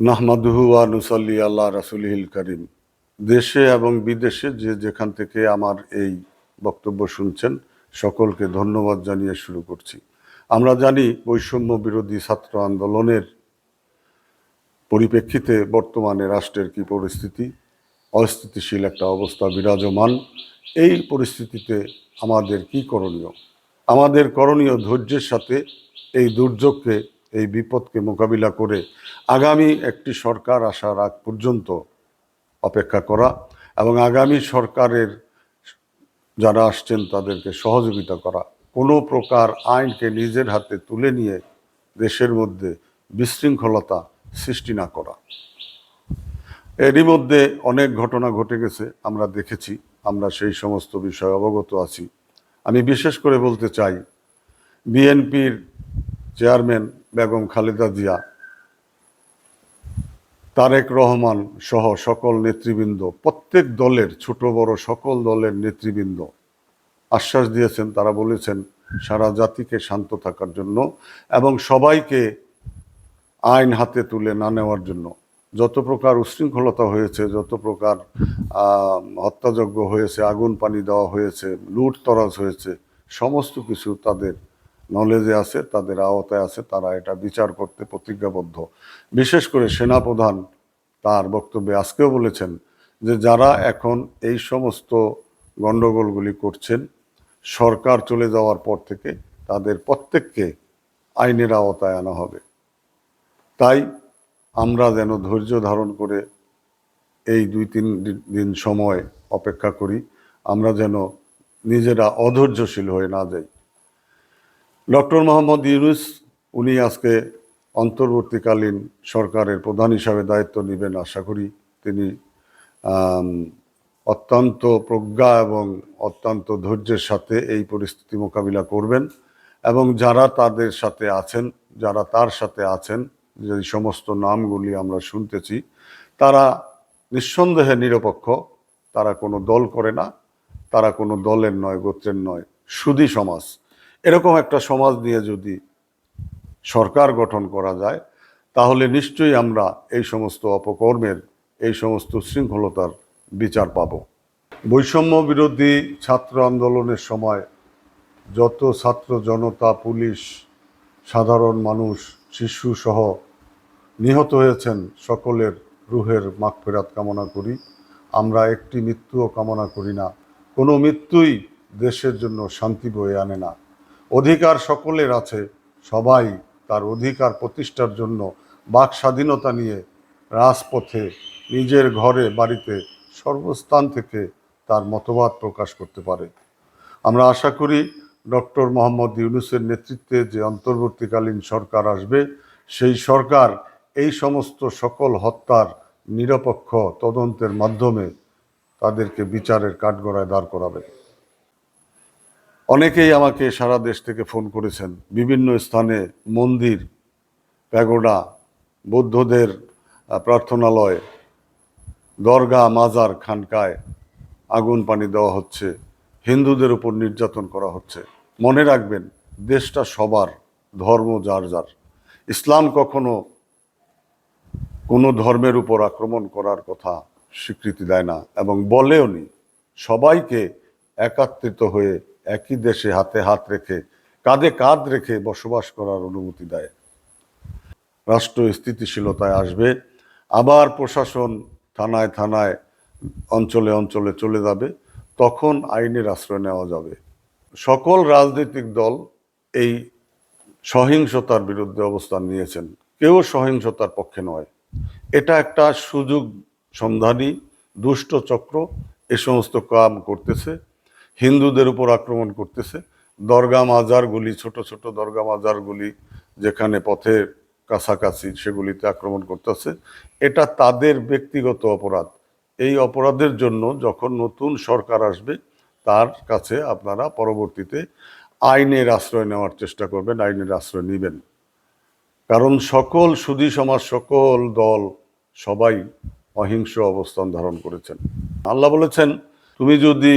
নাহমাদুহু নুসাল্লি আল্লাহ রাসুলহিল করিম। দেশে এবং বিদেশে যে যেখান থেকে আমার এই বক্তব্য শুনছেন, সকলকে ধন্যবাদ জানিয়ে শুরু করছি। আমরা জানি বৈষম্য বিরোধী ছাত্র আন্দোলনের পরিপ্রেক্ষিতে বর্তমানে রাষ্ট্রের কি পরিস্থিতি, অস্থিতিশীল একটা অবস্থা বিরাজমান। এই পরিস্থিতিতে আমাদের কি করণীয়? আমাদের করণীয় ধৈর্যের সাথে এই দুর্যোগকে এই বিপদকে মোকাবিলা করে আগামী একটি সরকার আসার আগ পর্যন্ত অপেক্ষা করা এবং আগামী সরকারের যারা আসছেন তাদেরকে সহযোগিতা করা। কোনো প্রকার আইনকে নিজের হাতে তুলে নিয়ে দেশের মধ্যে বিশৃঙ্খলতা সৃষ্টি না করা। এরই মধ্যে অনেক ঘটনা ঘটে গেছে, আমরা দেখেছি, আমরা সেই সমস্ত বিষয়ে অবগত আছি। আমি বিশেষ করে বলতে চাই, বিএনপির চেয়ারম্যান বেগম খালেদা জিয়া, তারেক রহমান সহ সকল নেতৃবৃন্দ, প্রত্যেক দলের, ছোট বড় সকল দলের নেতৃবৃন্দ আশ্বাস দিয়েছেন, তারা বলেছেন সারা জাতিকে শান্ত থাকার জন্য এবং সবাইকে আইন হাতে তুলে না নেওয়ার জন্য। যত প্রকার উশৃঙ্খলতা হয়েছে, যত প্রকার হত্যাযজ্ঞ হয়েছে, আগুন পানি দেওয়া হয়েছে লুট তরাজ হয়েছে, সমস্ত কিছু তাদের নলেজে আছে, তাদের আওতায় আছে, তারা এটা বিচার করতে প্রতিজ্ঞাবদ্ধ। বিশেষ করে সেনাপ্রধান তার বক্তব্যে আজকেও বলেছেন যে যারা এখন এই সমস্ত গণ্ডগোলগুলি করছেন, সরকার চলে যাওয়ার পর থেকে তাদের প্রত্যেককে আইনের আওতায় আনা হবে। তাই আমরা যেন ধৈর্য ধারণ করে এই দুই তিন দিন সময় অপেক্ষা করি, আমরা যেন নিজেরা অধৈর্যশীল হয়ে না যাই। ডক্টর মোহাম্মদ ইউনুস, উনি আজকে অন্তর্বর্তীকালীন সরকারের প্রধান হিসাবে দায়িত্ব নেবেন। আশা করি তিনি অত্যন্ত প্রজ্ঞা এবং অত্যন্ত ধৈর্যের সাথে এই পরিস্থিতি মোকাবিলা করবেন এবং যারা তাদের সাথে আছেন, যারা তার সাথে আছেন, যে সমস্ত নামগুলি আমরা শুনতেছি, তারা নিঃসন্দেহে নিরপেক্ষ, তারা কোনো দল করে না, তারা কোনো দলের নয়, গোত্রের নয় সুধী সমাজ। এরকম একটা সমাজ নিয়ে যদি সরকার গঠন করা যায়, তাহলে নিশ্চয়ই আমরা এই সমস্ত অপকর্মের, এই সমস্ত শৃঙ্খলতার বিচার পাব। বৈষম্য বিরোধী ছাত্র আন্দোলনের সময় যত ছাত্র জনতা, পুলিশ, সাধারণ মানুষ, শিশু সহ নিহত হয়েছেন, সকলের রুহের মাগফেরাত কামনা করি। আমরা একটি মৃত্যুও কামনা করি না। কোনো মৃত্যুই দেশের জন্য শান্তি বয়ে আনে না। অধিকার সকলের আছে। সবাই তার অধিকার প্রতিষ্ঠার জন্য বাক স্বাধীনতা নিয়ে রাজপথে নিজের ঘরে, বাড়িতে সর্বস্থান থেকে তার মতবাদ প্রকাশ করতে পারে। আমরা আশা করি ডক্টর মোহাম্মদ ইউনুসের নেতৃত্বে যে অন্তর্বর্তীকালীন সরকার আসবে, সেই সরকার এই সমস্ত সকল হত্যার নিরপেক্ষ তদন্তের মাধ্যমে তাদেরকে বিচারের কাঠগড়ায় দাঁড় করাবে। অনেকেই আমাকে সারা দেশ থেকে ফোন করেছেন। বিভিন্ন স্থানে মন্দির, প্যাগোডা, বৌদ্ধদের প্রার্থনালয়, দরগা, মাজার, খানকায় আগুন পানি দেওয়া হচ্ছে। হিন্দুদের উপর নির্যাতন করা হচ্ছে। মনে রাখবেন, দেশটা সবার ধর্ম যার যার। ইসলাম কখনো কোনো ধর্মের উপর আক্রমণ করার কথা স্বীকৃতি দেয় না এবং বলেও নি। সবাইকে একাত্রিত হয়ে একই দেশে হাতে হাত রেখে, কাঁধে কাঁধ রেখে বসবাস করার অনুমতি দেয়। রাষ্ট্র স্থিতিশীলতায় আসবে, আবার প্রশাসন থানায় থানায়, অঞ্চলে অঞ্চলে চলে যাবে, তখন আইনের আশ্রয় নেওয়া যাবে। সকল রাজনৈতিক দল এই সহিংসতার বিরুদ্ধে অবস্থান নিয়েছেন। কেউ সহিংসতার পক্ষে নয়। এটা একটা সুযোগ সন্ধানী, দুষ্ট চক্র, এ সমস্ত কাম করতেছে। হিন্দুদের উপর আক্রমণ করতেছে। দরগা মাজারগুলি ছোট ছোট দরগা মাজারগুলি যেখানে পথের কাছাকাছি সেগুলিতে আক্রমণ করতেছে। এটা তাদের ব্যক্তিগত অপরাধ। এই অপরাধের জন্য যখন নতুন সরকার আসবে, তার কাছে আপনারা পরবর্তীতে আইনের আশ্রয় নেওয়ার চেষ্টা করবেন, আইনের আশ্রয় নেবেন। কারণ সকল সুধী সমাজ, সকল দল সবাই অহিংস অবস্থান ধারণ করেছেন। আল্লাহ বলেছেন, তুমি যদি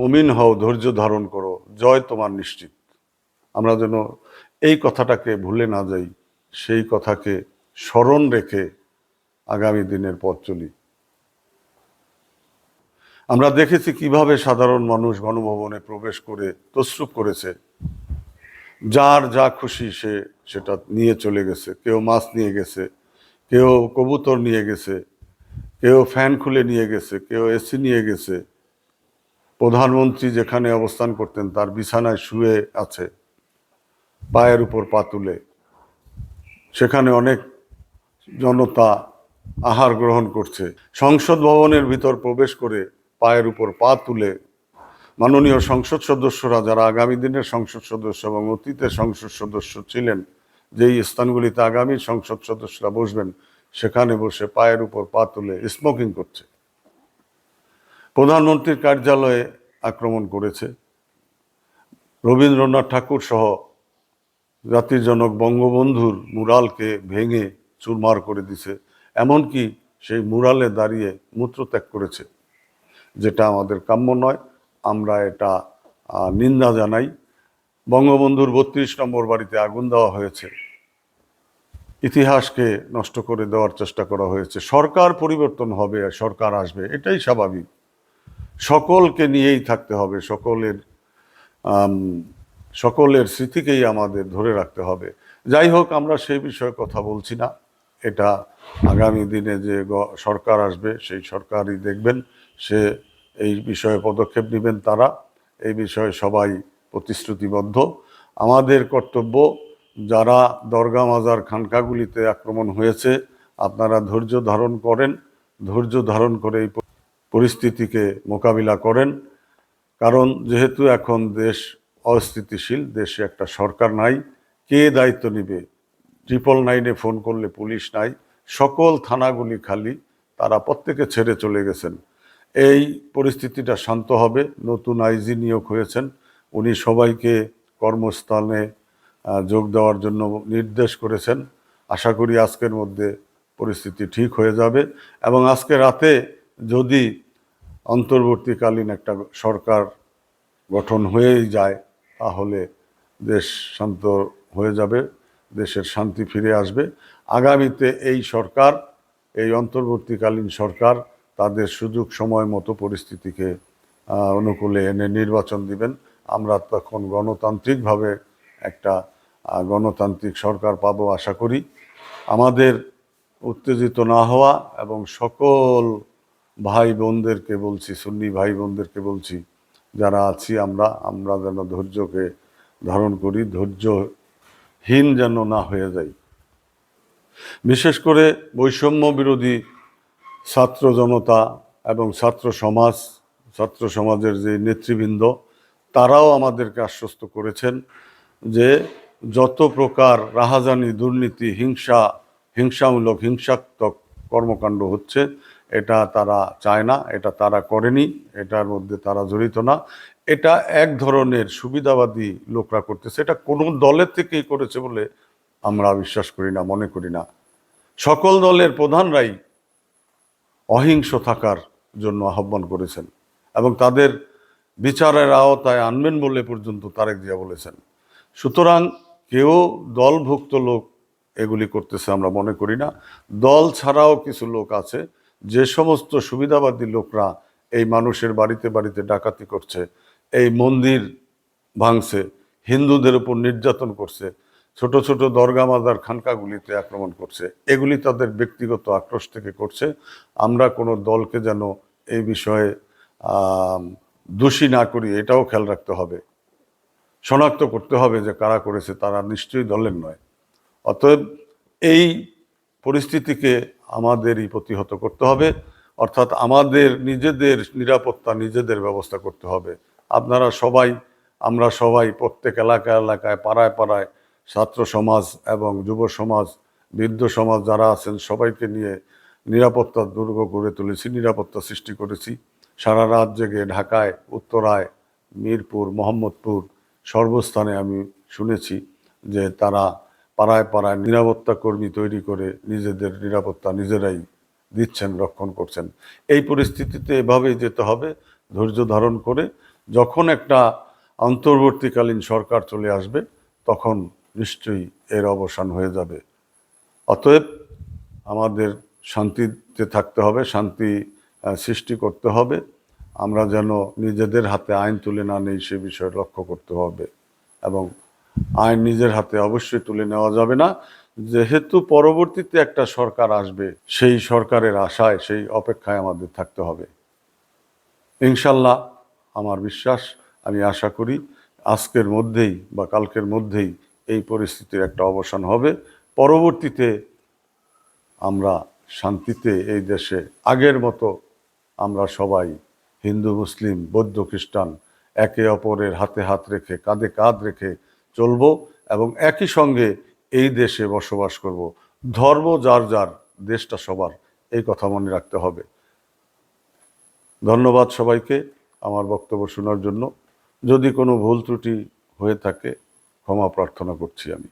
মুমিন হও, ধৈর্য ধারণ করো, জয় তোমার নিশ্চিত। আমরা যেন এই কথাটাকে ভুলে না যাই, সেই কথাকে স্মরণ রেখে আগামী দিনের পথ চলি। আমরা দেখেছি কীভাবে সাধারণ মানুষ গণভবনে প্রবেশ করে তসরুপ করেছে। যার যা খুশি সে সেটা নিয়ে চলে গেছে। কেউ মাছ নিয়ে গেছে, কেউ কবুতর নিয়ে গেছে, কেউ ফ্যান খুলে নিয়ে গেছে, কেউ এসি নিয়ে গেছে প্রধানমন্ত্রী যেখানে অবস্থান করতেন, তার বিছানায় শুয়ে আছে, পায়ের উপর পা তুলে। সেখানে অনেক জনতা আহার গ্রহণ করছে। সংসদ ভবনের ভিতর প্রবেশ করে পায়ের উপর পা তুলে মাননীয় সংসদ সদস্যরা, যারা আগামী দিনের সংসদ সদস্য এবং অতীতের সংসদ সদস্য ছিলেন, যেই স্থানগুলিতে আগামী সংসদ সদস্যরা বসবেন, সেখানে বসে পায়ের উপর পা তুলে স্মোকিং করছে। প্রধানমন্ত্রীর কার্যালয়ে আক্রমণ করেছে। রবীন্দ্রনাথ ঠাকুর সহ জাতির জনক বঙ্গবন্ধুর মুরালকে ভেঙে চুরমার করে দিছে। এমনকি সেই মুরালে দাঁড়িয়ে মূত্রত্যাগ করেছে। যেটা আমাদের কাম্য নয়, আমরা এটা নিন্দা জানাই। বঙ্গবন্ধুর বত্রিশ নম্বর বাড়িতে আগুন দেওয়া হয়েছে। ইতিহাসকে নষ্ট করে দেওয়ার চেষ্টা করা হয়েছে। সরকার পরিবর্তন হবে সরকার আসবে, এটাই স্বাভাবিক। সকলকে নিয়েই থাকতে হবে, সকলের সকলের স্মৃতিকেই আমাদের ধরে রাখতে হবে। যাই হোক, আমরা সেই বিষয়ে কথা বলছি না। এটা আগামী দিনে যে সরকার আসবে, সেই সরকারই দেখবেন। সে এই বিষয়ে পদক্ষেপ নেবেন তারা। এই বিষয়ে সবাই প্রতিশ্রুতিবদ্ধ। আমাদের কর্তব্য, যারা দরগা মাজার খানকাগুলিতে আক্রমণ হয়েছে, আপনারা ধৈর্য ধারণ করেন। ধৈর্য ধারণ করে এই পরিস্থিতিকে মোকাবিলা করেন। কারণ যেহেতু এখন দেশ অস্থিতিশীল, দেশে একটা সরকার নাই, কে দায়িত্ব নিবে? ট্রিপল নাইনে ফোন করলে পুলিশ নাই, সকল থানাগুলি খালি, তারা প্রত্যেকে ছেড়ে চলে গেছেন। এই পরিস্থিতিটা শান্ত হবে, নতুন আইজি নিয়োগ হয়েছেন, উনি সবাইকে কর্মস্থানে যোগ দেওয়ার জন্য নির্দেশ করেছেন। আশা করি আজকের মধ্যে পরিস্থিতি ঠিক হয়ে যাবে এবং আজকে রাতে যদি অন্তর্বর্তীকালীন একটা সরকার গঠন হয়েই যায়, তাহলে দেশ শান্ত হয়ে যাবে, দেশের শান্তি ফিরে আসবে। আগামীতে এই সরকার, এই অন্তর্বর্তীকালীন সরকার তাদের সুযোগ সময় মতো পরিস্থিতিকে অনুকূলে এনে নির্বাচন দিবেন। আমরা তখন গণতান্ত্রিকভাবে একটা গণতান্ত্রিক সরকার পাব আশা করি। আমাদের উত্তেজিত না হওয়া এবং সকল ভাই বোনদেরকে বলছি, সুন্নি ভাই বোনদেরকে বলছি, যারা আছি আমরা আমরা যেন ধৈর্যকে ধারণ করি, ধৈর্যহীন যেন না হয়ে যাই। বিশেষ করে বৈষম্য বিরোধী ছাত্র জনতা এবং ছাত্র সমাজ, ছাত্র সমাজের যে নেতৃবৃন্দ, তারাও আমাদেরকে আশ্বস্ত করেছেন যে যত প্রকার রাহাজানি, দুর্নীতি, হিংসা, হিংসামূলক, হিংসাত্মক কর্মকাণ্ড হচ্ছে এটা তারা চায় না, এটা তারা করেনি, এটার মধ্যে তারা জড়িত না। এটা এক ধরনের সুবিধাবাদী লোকরা করতেছে, এটা কোনো দলের থেকেই করেছে বলে আমরা বিশ্বাস করি না, মনে করি না। সকল দলের প্রধানরাই অহিংস থাকার জন্য আহ্বান করেছেন এবং তাদের বিচারের আওতায় আনবেন বলে পর্যন্ত তারেক জিয়া বলেছেন। সুতরাং কেউ দলভুক্ত লোক এগুলি করতেছে আমরা মনে করি না। দল ছাড়াও কিছু লোক আছে যে সমস্ত সুবিধাবাদী লোকরা এই মানুষের বাড়িতে বাড়িতে ডাকাতি করছে, এই মন্দির ভাঙছে, হিন্দুদের উপর নির্যাতন করছে, ছোট ছোট দরগা মাজার খানকাগুলিতে আক্রমণ করছে, এগুলি তাদের ব্যক্তিগত আক্রোশ থেকে করছে। আমরা কোনো দলকে যেন এই বিষয়ে দোষী না করি, এটাও খেয়াল রাখতে হবে। শনাক্ত করতে হবে যে কারা করেছে, তারা নিশ্চয়ই দলের নয়। অতএব এই পরিস্থিতিকে আমাদেরই প্রতিহত করতে হবে। অর্থাৎ আমাদের নিজেদের নিরাপত্তা নিজেদের ব্যবস্থা করতে হবে। আপনারা সবাই, আমরা সবাই প্রত্যেক এলাকা, এলাকায়, পাড়ায় পাড়ায় ছাত্র সমাজ এবং যুব সমাজ, বৃদ্ধ সমাজ যারা আছেন সবাইকে নিয়ে নিরাপত্তা দুর্গ গড়ে তুলেছি, নিরাপত্তা সৃষ্টি করেছি। সারা রাত জেগে ঢাকায়, উত্তরায়, মিরপুর, মোহাম্মদপুর সর্বস্থানে আমি শুনেছি যে তারা পাড়ায় পাড়ায় নিরাপত্তা কর্মী তৈরি করে নিজেদের নিরাপত্তা নিজেরাই দিচ্ছেন, রক্ষণ করছেন। এই পরিস্থিতিতে এভাবেই যেতে হবে, ধৈর্য ধারণ করে যখন একটা অন্তর্বর্তীকালীন সরকার চলে আসবে, তখন নিশ্চয়ই এর অবসান হয়ে যাবে। অতএব আমাদের শান্তিতে থাকতে হবে, শান্তি সৃষ্টি করতে হবে। আমরা যেন নিজেদের হাতে আইন তুলে না নেই সে বিষয়ে লক্ষ্য করতে হবে এবং আইন নিজের হাতে অবশ্যই তুলে নেওয়া যাবে না। যেহেতু পরবর্তীতে একটা সরকার আসবে, সেই সরকারের আশায়, সেই অপেক্ষায় আমাদের থাকতে হবে। ইনশাল্লাহ আমার বিশ্বাস, আমি আশা করি আজকের মধ্যেই বা কালকের মধ্যেই এই পরিস্থিতির একটা অবসান হবে। পরবর্তীতে আমরা শান্তিতে এই দেশে আগের মতো আমরা সবাই হিন্দু, মুসলিম, বৌদ্ধ, খ্রিস্টান একে অপরের হাতে হাত রেখে, কাঁধে কাঁধ রেখে চলব এবং একই সঙ্গে এই দেশে বসবাস করব। ধর্ম যার যার, দেশটা সবার, এই কথা মনে রাখতে হবে। ধন্যবাদ সবাইকে আমার বক্তব্য শোনার জন্য। যদি কোনো ভুল ত্রুটি হয়ে থাকে, ক্ষমা প্রার্থনা করছি আমি।